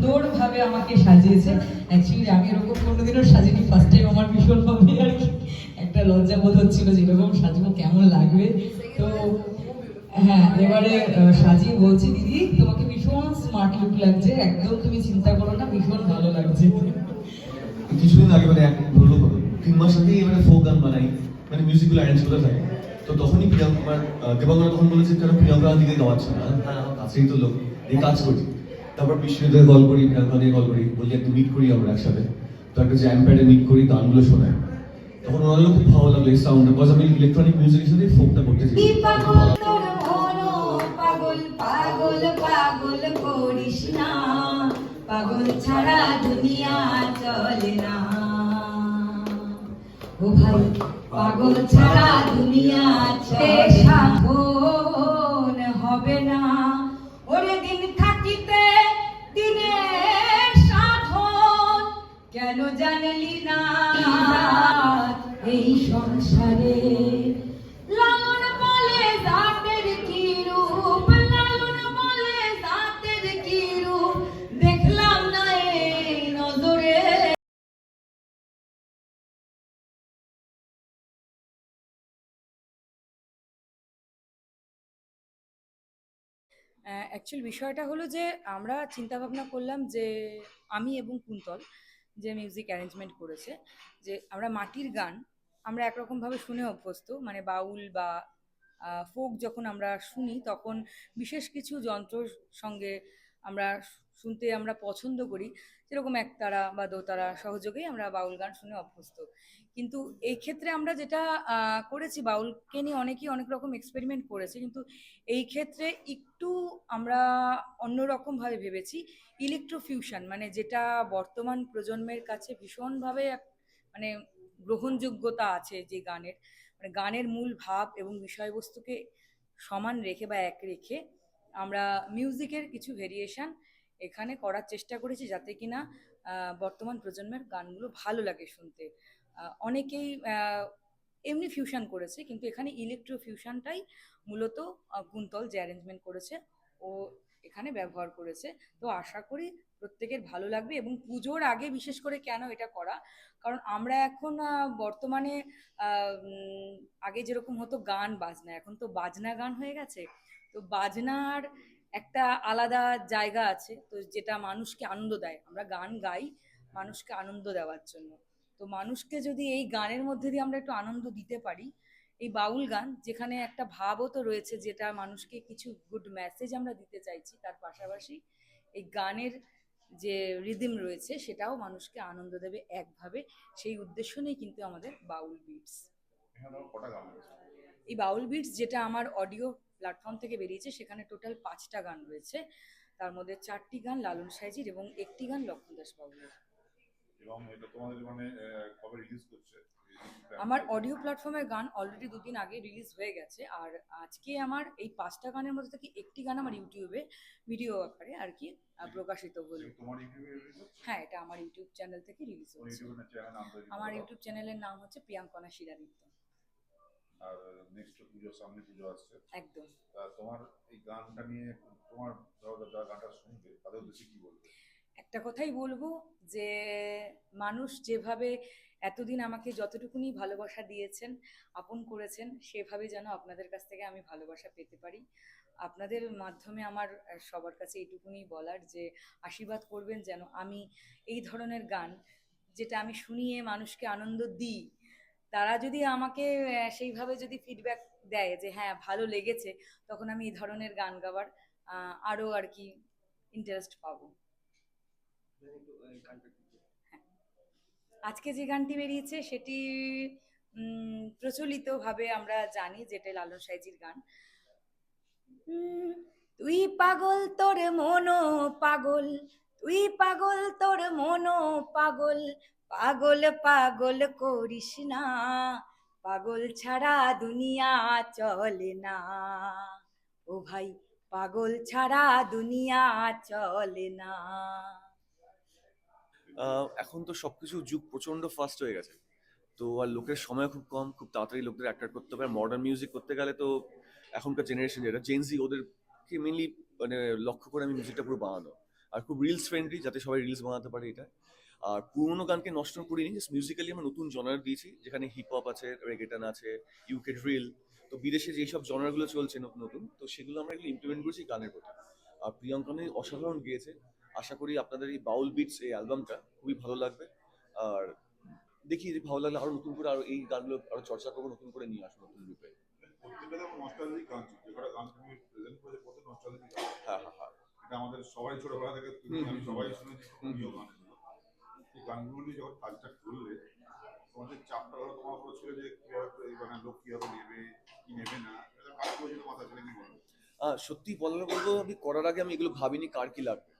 সুন্দরভাবে আমাকে সাজিয়েছে। অ্যাকচুয়ালি আমি এরকম কোনোদিনও সাজিনি। ফার্স্ট টাইম আমার ভীষণভাবে আর কি একটা লজ্জা বোধ হচ্ছিল যে এরকম সাজবো, কেমন লাগবে? তো হ্যাঁ এবারে সাজিয়ে বলছি, দিদি, তোমাকে ভীষণ স্মার্ট লুক লাগছে। একদম তুমি চিন্তা করো না, ভীষণ ভালো লাগছে। কিছুদিন আগে মানে বলল তিন মাস আগেই মানে ফোক গান বানাই মানে মিউজিকগুলো অ্যারেঞ্জ করে থাকে। তো তখনই প্রিয়াঙ্কা, আমার দেবাঙ্গনা তখন বলেছে, কেন প্রিয়াঙ্কা দিকে গাওয়াচ্ছে না? হ্যাঁ কাছেই তো লোক, এই কাজ করি। তারপর বিশ্বজিতের কল করি দিয়ে কল করি। বলি একটু মিট করি আমরা একসাথে। তো একটা জ্যাম প্যাডে মিট করি গানগুলো শোনাই তখন ওনাদেরও খুব ভালো লাগল এই সাউন্ড বিকজ আমি ইলেকট্রনিক মিউজিকের সাথে ফোকটা করতে চাই। পাগল পাগল পাগল পাগল করিস না। পাগল ছাড়া দুনিয়া চলে না। ও ভাই পাগল ছাড়া দুনিয়া চলে সাধন হবে না? ওরে দিন থাকিতে কেন জানলি না এই সংসারে। লালন বলে কি রূপ, লালন বলে কি রূপ, দেখলাম না নজরে। অ্যাকচুয়াল বিষয়টা হলো যে আমরা চিন্তা ভাবনা করলাম যে আমি এবং কুন্তল যে মিউজিক অ্যারেঞ্জমেন্ট করেছে, যে আমরা মাটির গান আমরা একরকমভাবে শুনে অভ্যস্ত মানে বাউল বা ফোক যখন আমরা শুনি, তখন বিশেষ কিছু যন্ত্রর সঙ্গে আমরা শুনতে আমরা পছন্দ করি যেরকম একতারা বা দোতারা সহযোগেই আমরা বাউল গান শুনে অভ্যস্ত। কিন্তু এই ক্ষেত্রে আমরা যেটা করেছি, বাউলকে নিয়ে অনেকেই অনেক রকম এক্সপেরিমেন্ট করেছে, কিন্তু এই ক্ষেত্রে একটু আমরা অন্যরকমভাবে ভেবেছি ইলেকট্রোফিউশন মানে যেটা বর্তমান প্রজন্মের কাছে ভীষণভাবে মানে গ্রহণযোগ্যতা আছে যে গানের। মানে গানের মূল ভাব এবং বিষয়বস্তুকে সমান রেখে বা এক রেখে আমরা মিউজিকের কিছু ভেরিয়েশন এখানে করার চেষ্টা করেছি যাতে কিনা বর্তমান প্রজন্মের গানগুলো ভালো লাগে শুনতে। অনেকেই এমনি ফিউশন করেছে কিন্তু এখানে ইলেকট্রো ফিউশনটাই মূলত কুন্তল যে অ্যারেঞ্জমেন্ট করেছে, ও এখানে ব্যবহার করেছে। তো আশা করি প্রত্যেকের ভালো লাগবে এবং পুজোর আগে বিশেষ করে কেন এটা করা? কারণ আমরা এখন বর্তমানে আগে যেরকম হতো গান বাজনা, এখন তো বাজনা গান হয়ে গেছে। তো বাজনার একটা আলাদা জায়গা আছে তো যেটা মানুষকে আনন্দ দেয়। আমরা গান গাই মানুষকে আনন্দ দেওয়ার জন্য। তো মানুষকে যদি এই গানের মধ্যে দিয়ে আমরা একটু আনন্দ দিতে পারি এই বাউল গান যেখানে একটা ভাবও তো রয়েছে যেটা মানুষকে কিছু গুড মেসেজ আমরা দিতে চাইছি তার পাশাপাশি এই গানের যে রিদিম রয়েছে সেটাও মানুষকে আনন্দ দেবে একভাবে। সেই উদ্দেশ্য নিয়ে কিন্তু আমাদের বাউল বিটস এই বাউল বিটস যেটা আমার অডিও প্ল্যাটফর্ম থেকে বেরিয়েছে সেখানে টোটাল পাঁচটা গান রয়েছে। তার মধ্যে চারটি গান লালন সাইজির এবং একটি গান লক্ষ্মণ দাস বাউলের এবং এটা তোমাদের মানে কবে রিলিজ করছে? আমার অডিও প্ল্যাটফর্মের গান অলরেডি দুদিন আগে রিলিজ হয়ে গেছে আর আজকে আমার এই পাঁচটা গানের মধ্যে থেকে একটি গান আমার ইউটিউবে ভিডিও আকারে আর কি প্রকাশিত হলো। হ্যাঁ এটা আমার ইউটিউব চ্যানেল থেকে রিলিজ হচ্ছে। তৈরি আমার ইউটিউব চ্যানেলের নাম হচ্ছে প্রিয়াঙ্কনা শিরানিত্য আর নেক্সট পুজো সামনে পুজো আসছে। একদম। তোমার এই গানটা নিয়ে তোমার যারা গানটা শুনবে তাদের উদ্দেশ্যে কি বলবে? একটা কথাই বলব যে মানুষ যেভাবে এতদিন আমাকে যতটুকুনি ভালোবাসা দিয়েছেন আপন করেছেন সেভাবে যেন আপনাদের কাছ থেকে আমি ভালোবাসা পেতে পারি। আপনাদের মাধ্যমে আমার সবার কাছে এইটুকুনি বলার যে আশীর্বাদ করবেন যেন আমি এই ধরনের গান যেটা আমি শুনিয়ে মানুষকে আনন্দ দিই তারা যদি আমাকে সেইভাবে যদি ফিডব্যাক দেয় যে হ্যাঁ ভালো লেগেছে, তখন আমি এই ধরনের গান গাওয়ার আরও আর কি ইন্টারেস্ট পাবো। আজকে যে গানটি বেরিয়েছে সেটি প্রচলিতভাবে আমরা জানি যেটা লালন সাইজির গান। তুই পাগল তোর মনো পাগল, তুই পাগল তোর মনো পাগল পাগল পাগল করিস না, পাগল ছাড়া দুনিয়া চলে না। ও ভাই, পাগল ছাড়া দুনিয়া চলে না। এখন তো সবকিছু যুগ প্রচণ্ড ফাস্ট হয়ে গেছে। তো আর লোকের সময় খুব কম, খুব তাড়াতাড়ি লোকদের অ্যাট্রাক্ট করতে হবে। মডার্ন মিউজিক করতে গেলে তো এখনকার জেনারেশন যেটা জেনজি ওদেরকে মেনলি মানে লক্ষ্য করে আমি মিউজিকটা পুরো বানানো। আর খুব রিলস ফ্রেন্ডলি যাতে সবাই রিলস বানাতে পারে এটা। আর পুরোনো গানকে নষ্ট করিনি জাস্ট মিউজিক্যালি আমরা নতুন জনার দিয়েছি যেখানে হিপ হপ আছে রেগেটান আছে ইউকে ড্রিল তো বিদেশে যেই সব জনারগুলো চলছে নতুন নতুন তো সেগুলো আমরা এগুলো ইমপ্লিমেন্ট করেছি গানের প্রতি। আর প্রিয়ঙ্কনে অসাধারণ গিয়েছে আশা করি আপনাদের এই বাউল বিটস এই অ্যালবামটা খুবই ভালো লাগবে। আর দেখি যদি ভালো লাগলে আরও নতুন করে আরও এই গানগুলো আরও চর্চা করব নতুন করে নিয়ে আসব নতুন রূপে হ্যাঁ হ্যাঁ হ্যাঁ। আমাদের সবাই ছোটবেলা থেকে আমি সবাই। শুনেছি প্রিয় গানগুলো এই গানগুলো নিয়ে যখন কাজটা করলে তোমাদের চাপটা ধরো তোমার উপর ছিল যে কীভাবে এই মানে লোক কীভাবে নেবে কি নেবে না এটা কাজ করেছিল মাথা ছেড়ে কি বলো? সত্যি বলার বলব আমি করার আগে আমি এগুলো ভাবিনি কার কি লাগবে।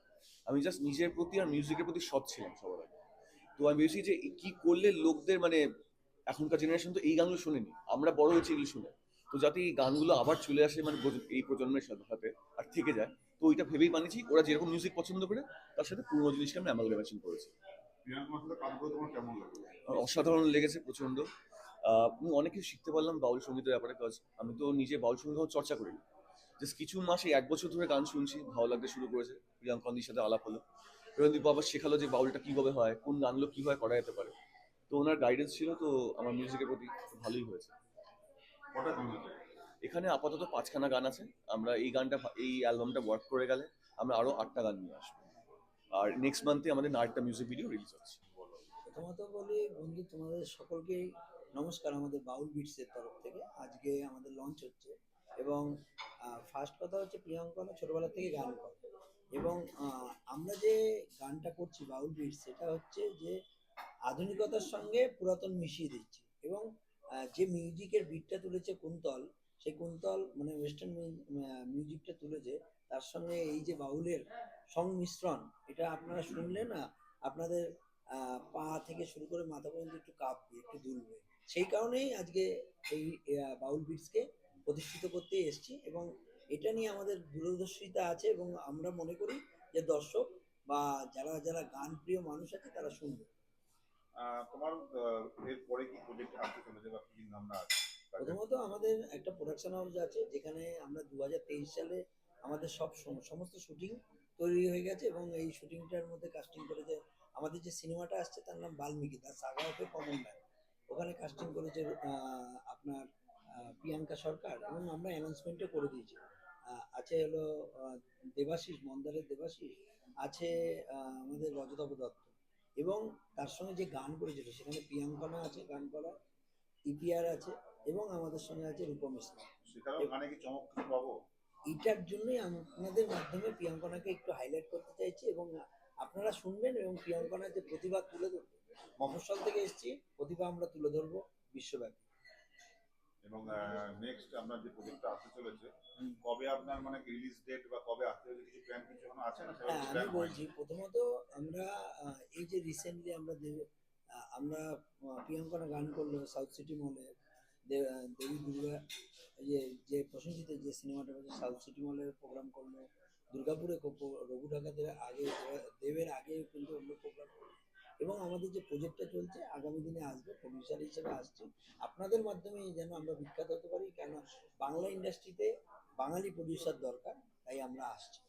আমি জাস্ট নিজের প্রতি আর মিউজিকের প্রতি সৎ ছিলাম সবার আগে। তো আমি ভেবেছি যে কি করলে লোকদের মানে এখনকার জেনারেশন তো এই গানগুলো শোনেনি। আমরা বড় হয়েছি এগুলো শুনে। তো যাতে এই গানগুলো আবার চলে আসে মানে এই প্রজন্মের সাথে সাথে আর থেকে যায় তো ওইটা ভেবেই বানিয়েছি। ওরা যেরকম মিউজিক পছন্দ করে তার সাথে পুরোনো জিনিসকে আমি অ্যামালগামেশন করেছি। আমার অসাধারণ লেগেছে প্রচণ্ড। আমি অনেক কিছু শিখতে পারলাম বাউল সঙ্গীতের ব্যাপারে কাজ আমি তো নিজে বাউল সংগীত চর্চা করি জাস্ট কিছু মাসে এক বছর ধরে গান শুনছি ভালো লাগতে শুরু করেছে। প্রিয়াঙ্কন্দির সাথে আলাপ হলো। প্রিয়ন্দীপ বাবা শেখালো যে বাউলটা কীভাবে হয় কোন গানগুলো কীভাবে করা যেতে পারে। তো ওনার গাইডেন্স ছিল তো আমার মিউজিকের প্রতি ভালোই হয়েছে। কটা গান আছে? এখানে আপাতত পাঁচখানা গান আছে। আমরা এই গানটা এই অ্যালবামটা ওয়ার্ক করে গেলে আমরা আরও আটটা গান নিয়ে আসব। আর নেক্সট মান্থে আমাদের নাটটা মিউজিক ভিডিও রিলিজ হচ্ছে। প্রথমত বলি বন্ধু তোমাদের সকলকেই নমস্কার আমাদের বাউল বিটসের তরফ থেকে। আজকে আমাদের লঞ্চ হচ্ছে এবং ফার্স্ট কথা হচ্ছে প্রিয়াঙ্কনা ছোটবেলা থেকে গান করে। এবং আমরা যে গানটা করছি বাউল বিটস সেটা হচ্ছে যে আধুনিকতার সঙ্গে পুরাতন মিশিয়ে দিচ্ছি। এবং যে মিউজিকের বিটটা তুলেছে কুন্তল, সেই কুন্তল মানে ওয়েস্টার্ন মিউজিকটা তুলেছে, তার সঙ্গে এই যে বাউলের সংমিশ্রণ, এটা আপনারা শুনলে না আপনাদের পা থেকে শুরু করে মাথা পর্যন্ত একটু কাঁপবে, একটু দুলবে। সেই কারণেই আজকে এই বাউল বিটসকে প্রতিষ্ঠিত করতে এসেছি এবং এটা নিয়ে আমাদের দূরদর্শিতা আছে এবং আমরা মনে করি যে দর্শক বা যারা যারা গান প্রিয় মানুষ আছে তারা শুনবে। তোমার এরপরে কি প্রজেক্ট আসতে চলেছে বা কি নামটা আছে? প্রথমত আমাদের একটা প্রোডাকশন হাউস আছে, যেখানে আমরা দু হাজার তেইশ সালে আমাদের সব সমস্ত শুটিং তৈরি হয়ে গেছে এবং এই শুটিংটার মধ্যে কাস্টিং করেছে আমাদের যে সিনেমাটা আসছে তার নাম Valmiki the saga of common man ওখানে কাস্টিং করেছে আপনার প্রিয়াঙ্কা সরকার এবং আমরা অ্যানাউন্সমেন্টও করে দিয়েছি। আছে হলো দেবাশিস, মন্দারের দেবাশিস, আছে আমাদের রজতাভ দত্ত। এবং তার সঙ্গে যে গান করেছিল সেখানে প্রিয়াঙ্কনা আছে গান করা ইপিআর আছে এবং আমাদের সঙ্গে আছে রূপম ইসলাম। এটার জন্যই আপনাদের মাধ্যমে প্রিয়াঙ্কনাকে একটু হাইলাইট করতে চাইছি এবং আপনারা শুনবেন এবং প্রিয়াঙ্কনার যে প্রতিভা তুলে ধরবো মফস্বল থেকে এসেছি প্রতিভা আমরা তুলে ধরবো বিশ্বব্যাপী। এবং নেক্সট আপনার যে প্রজেক্টটা আসতে চলেছে কবে আপনার মানে রিলিজ ডেট বা কবে আসতে চলেছে কিছু প্ল্যান কিছু এখনও আছে না? হ্যাঁ আমি বলছি প্রথমত আমরা এই যে রিসেন্টলি আমরা আমরা আহ, প্রিয়াঙ্কনা গান করল সাউথ সিটি মলে দেবী দুর্গা যে যে প্রশংসিত যে সিনেমাটা হচ্ছে সাউথ সিটি মলে প্রোগ্রাম করল দুর্গাপুরে রঘু ডাকাতের আগে দেবের আগে কিন্তু অন্য প্রোগ্রাম এবং আমাদের যে প্রজেক্টটা চলছে, আগামী দিনে আসবে প্রডিউসার হিসেবে আসছে। আপনাদের মাধ্যমে যেন আমরা বিখ্যাত হতে পারি, কেন বাংলা ইন্ডাস্ট্রিতে বাঙালি প্রডিউসার দরকার, তাই আমরা আসছি।